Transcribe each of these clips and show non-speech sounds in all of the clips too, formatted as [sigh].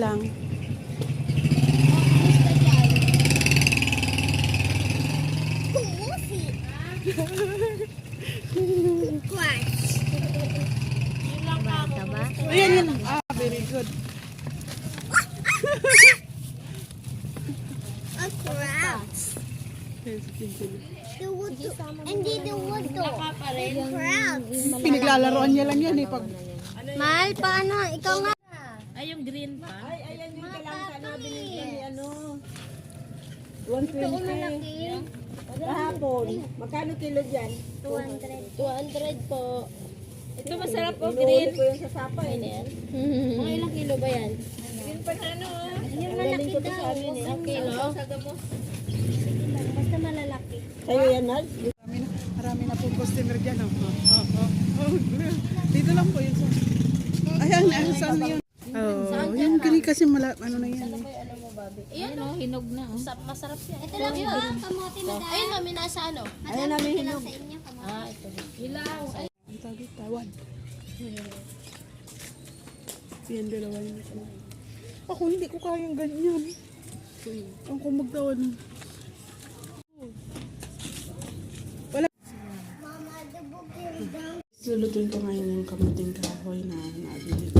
lang. Ayan, yan. Ah, very good. A wood. Hindi the though. Crowds. Pinaglalaroan niya lang yan eh. Pag, Mahal, paano? Ikaw nga. Ay, yung green pa. ayan yung kailangan sana binigyan ni ano. Ito malaki. Kahapon. Magkano kilo dyan? 200. 200 po. Ito masarap po, green. ko yung sasapa eh. Yan. Mga ilang kilo ba yan? Green pa na ano ah. Yung malaki daw. Isang kilo. Basta malalaki. Sa'yo yan, Nal? Marami na, marami na po customer dyan. Oh. Oh, oh, oh. Dito lang po yun. Ayan, ayan, saan na yun? Oh, yan kani kasi mala, ano na yan. eh. Ayan o, hinog na oh. Masarap, masarap yan. Ito lang yun ah. Kamote na Ayun mami, nasa ano? Ayun namin hinog. Ah, ito. Hilaw. Ang tawag tawad. Yan, dalawa yun. Ako hindi ko kayang ganyan. Ang kung magtawad. Wala. Mama, the book is down. Lulutuin ko ngayon yung kamuting kahoy na nabili ko.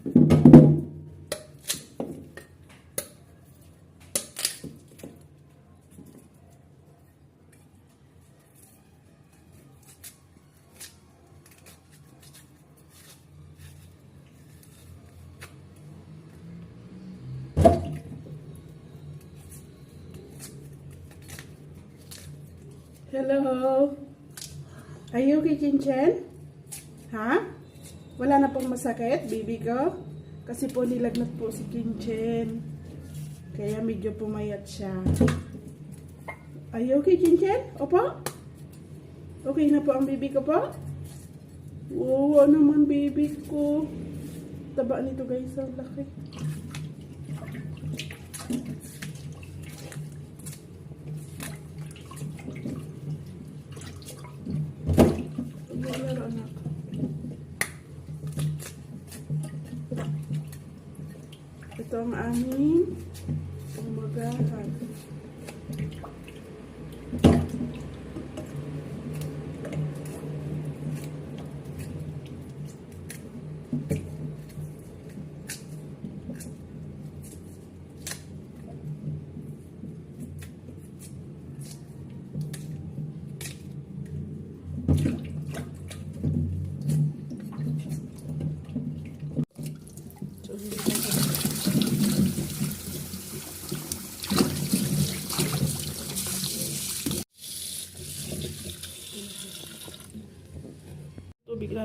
Hello? Are you okay, Chinchin? Ha? Wala na pong masakit, baby ko? Kasi po nilagnat po si Chinchin. Kaya medyo pumayat siya. Are you okay, Chinchin? Opo? Okay na po ang baby ko po? Oo, naman baby ko. Taba nito guys, ang laki. Maglaro anak. Ito ang aming umagahan. Tubig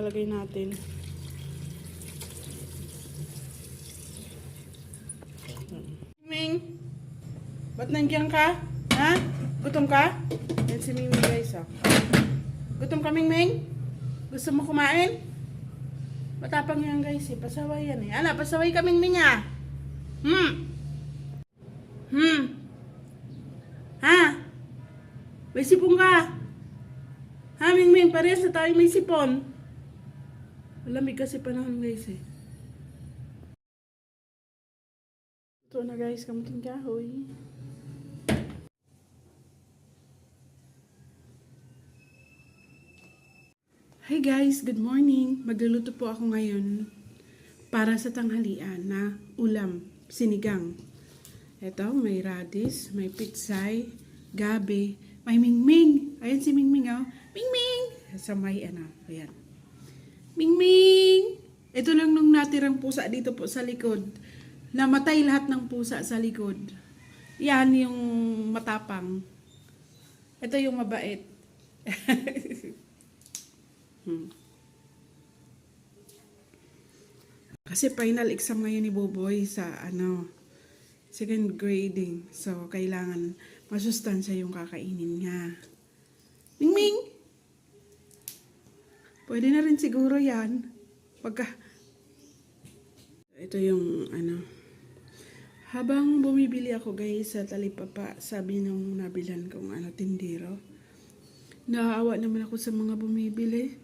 lalagay natin. Ming, ba't nandiyan ka? Ha? Gutom ka? Yan si Ming guys ah. Gutom ka Ming Ming? Gusto mo kumain? Matapang yan guys eh. Pasaway yan eh. Ala, pasaway ka Ming Ming ah. Hmm. Hmm. Ha? May sipong ka? Ha, Ming Ming, parehas na tayo may sipon. Malamig kasi panahon guys eh. Ito na guys, kamuting kahoy. Hi guys, good morning. Magluluto po ako ngayon para sa tanghalian na ulam, sinigang. Ito, may radish, may pitsay, gabi, may mingming. Ayan si Mingming oh. Mingming! Sa may ano, ayan. Mingming! Ito lang nung natirang pusa dito po sa likod. Namatay lahat ng pusa sa likod. Yan yung matapang. Ito yung mabait. [laughs] hmm. Kasi final exam ngayon ni Boboy sa ano second grading. So, kailangan masustansya yung kakainin niya. Mingming! Pwede na rin siguro yan. Pagka... Ito yung ano... Habang bumibili ako guys sa talipapa, sabi nung nabilan kong ano, tindero, Naaawa naman ako sa mga bumibili.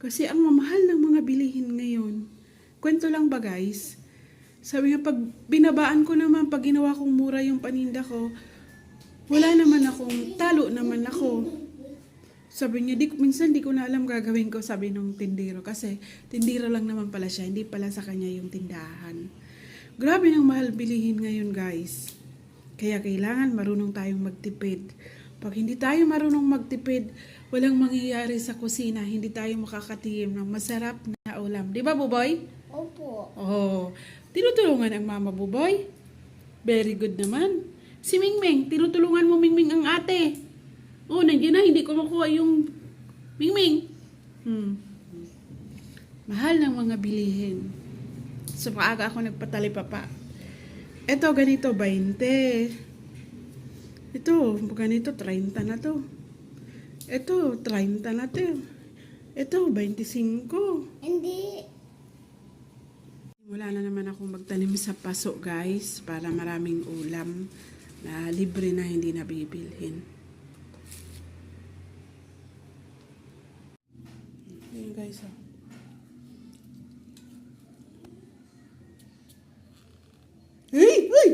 Kasi ang mamahal ng mga bilihin ngayon. Kwento lang ba guys? Sabi nga pag binabaan ko naman, pag ginawa kong mura yung paninda ko, wala naman akong, talo naman ako. Sabi niya, di, minsan di ko na alam gagawin ko, sabi nung tindero. Kasi tindero lang naman pala siya, hindi pala sa kanya yung tindahan. Grabe ng mahal bilihin ngayon guys. Kaya kailangan marunong tayong magtipid. Pag hindi tayo marunong magtipid, walang mangyayari sa kusina. Hindi tayo makakatiyim ng masarap na ulam. Di ba, Buboy? Opo. Oh, tinutulungan ang mama Buboy. Very good naman. Si Mingming, tinutulungan mo Mingming ang ate. Oh, nandiyan na, hindi ko makuha yung Mingming. Hmm. Mahal ng mga bilihin. So, maaga ako nagpatali pa pa. Ito, ganito, 20. Ito, ganito, 30 na to. Ito, 30 na to. Ito, 25. Hindi. Wala na naman akong magtanim sa paso guys para maraming ulam na libre na hindi nabibilhin. Ayan guys oh. Hey! Hey!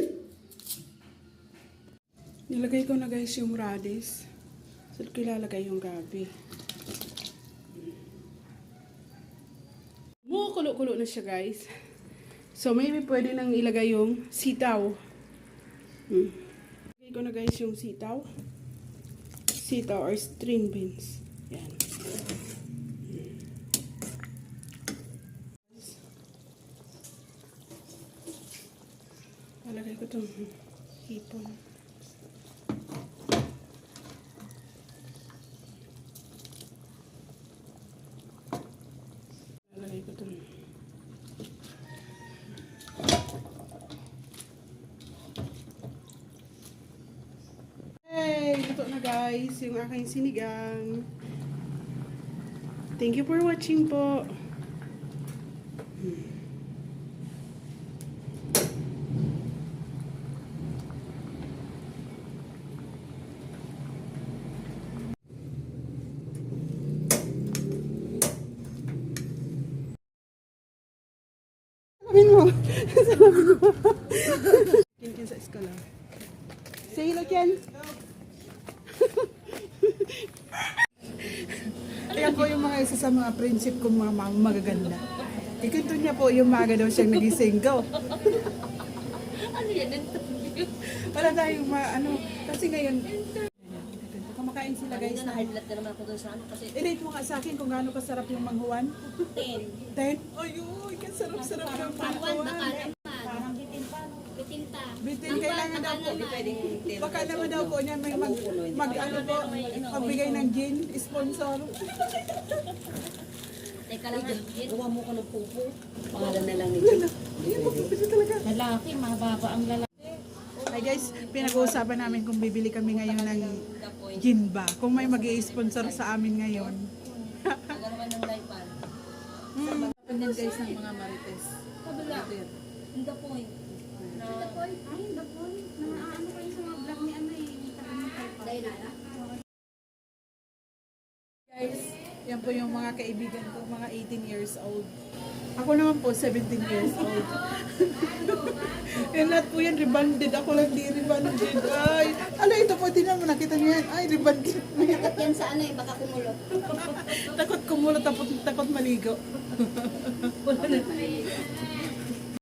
Nilagay ko na guys yung radish. So, kilalagay yung gabi. Kumukulo-kulo na siya guys. So maybe pwede nang ilagay yung sitaw. Hmm. Ilagay ko na guys yung sitaw. Sitaw or string beans. Yan. Hmm. Lalagay ko itong hipon. Lalagay ko itong Hey! Ito na guys, yung aking sinigang. Thank you for watching po. Sabihin mo. Sabihin mo. Kinkin sa eskwela. Say hello, Ken. Ayan po yung mga isa sa mga prinsip kong mga, mga magaganda. Ikwento niya po yung maga daw siyang naging single. Ano yan? Wala tayong ma, ano, kasi ngayon, kumakain sila guys Guys, na. na high blood na naman ako doon sa ano kasi I-rate mo nga sa akin kung gaano kasarap yung manghuwan. 10. 10? Ayuy, kasarap-sarap yung nakalaman. Parang bitinta. Bitinta. Bitin, kailangan daw po. Baka naman daw po niya may mag, mag ano po, magbigay ng gin, sponsor. Teka lang. Gawa mo ko ng pupo. Pangalan na lang ni yan po, pwede talaga. Lalaki, mahaba ang lalaki. Hi guys, pinag-uusapan namin kung bibili kami ngayon ng gin ba. Kung may mag sponsor sa amin ngayon. Nagalaman ng laypan. Mm. Ganyan guys ng mga marites. Kabila. In the point. Na, yan po yung mga kaibigan ko, mga 18 years old. Ako naman po, 17 years old. [laughs] Yan lahat po yan, rebanded. Ako lang di rebanded. Ay, ano ito po, tinan mo, nakita niyo yan. Ay, rebanded. Yan sa ano eh, baka kumulot. [laughs] takot kumulot, takot, takot maligo. [laughs]